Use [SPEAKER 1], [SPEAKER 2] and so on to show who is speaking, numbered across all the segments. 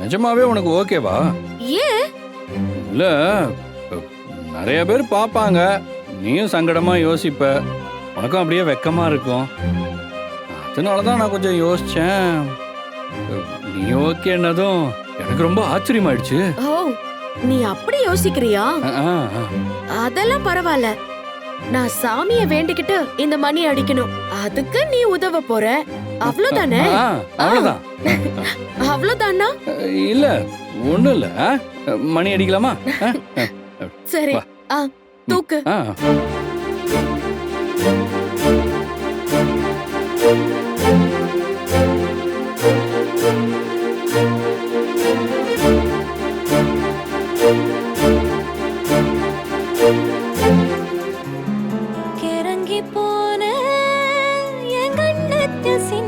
[SPEAKER 1] நிஜமாவே உனக்கு ஓகேவா?
[SPEAKER 2] ஏன்?
[SPEAKER 1] இல்ல நிறைய பேர் பார்ப்பாங்க. நீயும் சங்கடமா யோசிப்ப. உனக்கும் அப்படியே வெக்கமா இருக்கும். அதனால தான் நான் கொஞ்சம் யோசிச்சேன். நீ ஓகேன்னதும் எனக்கு ரொம்ப ஆச்சரியமாயிடுச்சு.
[SPEAKER 2] ஓ நீ அப்படி யோசிக்கிறியா. அதெல்லாம் பரவாயில்ல. நான் சாமிய வேண்டிக்கிட்டு இந்த மணி அடிக்கணும். அதுக்கு நீ உதவ போற. அவ்வளவுதானே?
[SPEAKER 1] அவ்வளவுதான்.
[SPEAKER 2] அவ்வளவுதானா?
[SPEAKER 1] இல்ல ஒண்ணும் இல்ல? மணி அடிக்கலாமா?
[SPEAKER 2] சரி தூக்கு.
[SPEAKER 3] que sin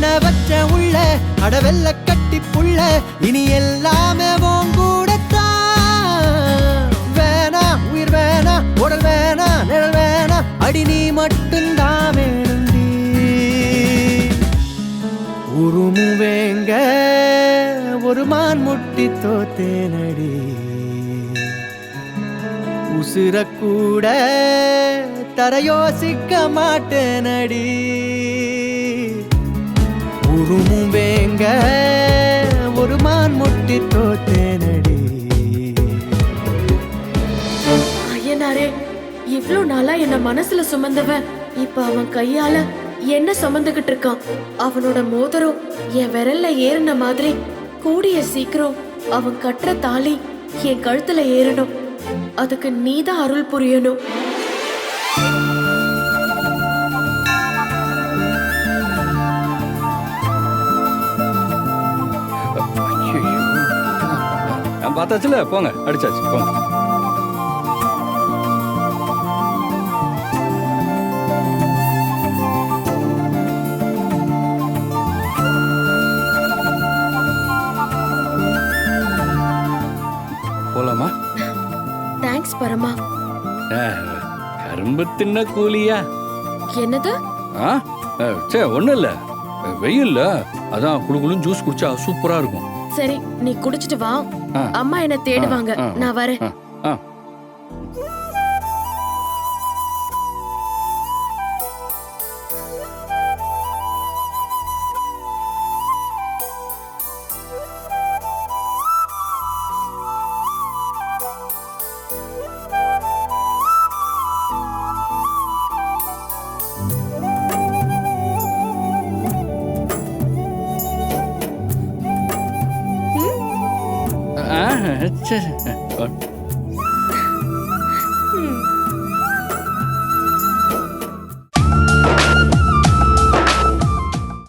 [SPEAKER 4] ஒன்ன வச்ச உள்ள அடவெல்ல கட்டி புள்ள இனி எல்லாமே கூடத்தான். வேணா உயிர் வேணா உடல் வேணா நிழல் வேணா அடி நீ மட்டும்தான் வேணுண்டி உருமுவேங்க ஒரு மான் முட்டி தோத்தேனடி. உசுர கூட தர யோசிக்க மாட்டேனடி. உருமும் வேங்க. ஒரு மான் முட்டி தோத்தேனடி
[SPEAKER 2] ஐயனாரே இவ்ளோ நாளா என்ன மனசுல சுமந்தவன் இப்ப அவன் கையால என்ன சுமந்துகிட்டு இருக்கான்? அவனோட மோதிரம் என் விரல்ல ஏறின மாதிரி கூடிய சீக்கிரம் அவன் கட்டுற தாலி என் கழுத்துல ஏறணும். அதுக்கு நீதான் அருள் புரியணும்.
[SPEAKER 1] பார்த்தாச்சுல போங்க அடிச்சாச்சு போங்க. போலாமா?
[SPEAKER 2] தேங்க்ஸ் பரமா.
[SPEAKER 1] கரும்பு தின்ன கூலியா?
[SPEAKER 2] என்னது?
[SPEAKER 1] ஆ சே ஒண்ணும் இல்ல. வெயில்ல அதான் குளுகுளுன்னு ஜூஸ் குடிச்சா சூப்பரா இருக்கும்.
[SPEAKER 2] சரி நீ குடிச்சிட்டு வா. அம்மா என்ன தேடுவாங்க. நான் வரேன்.
[SPEAKER 1] ஆ, ஆ. ஆ, சரி.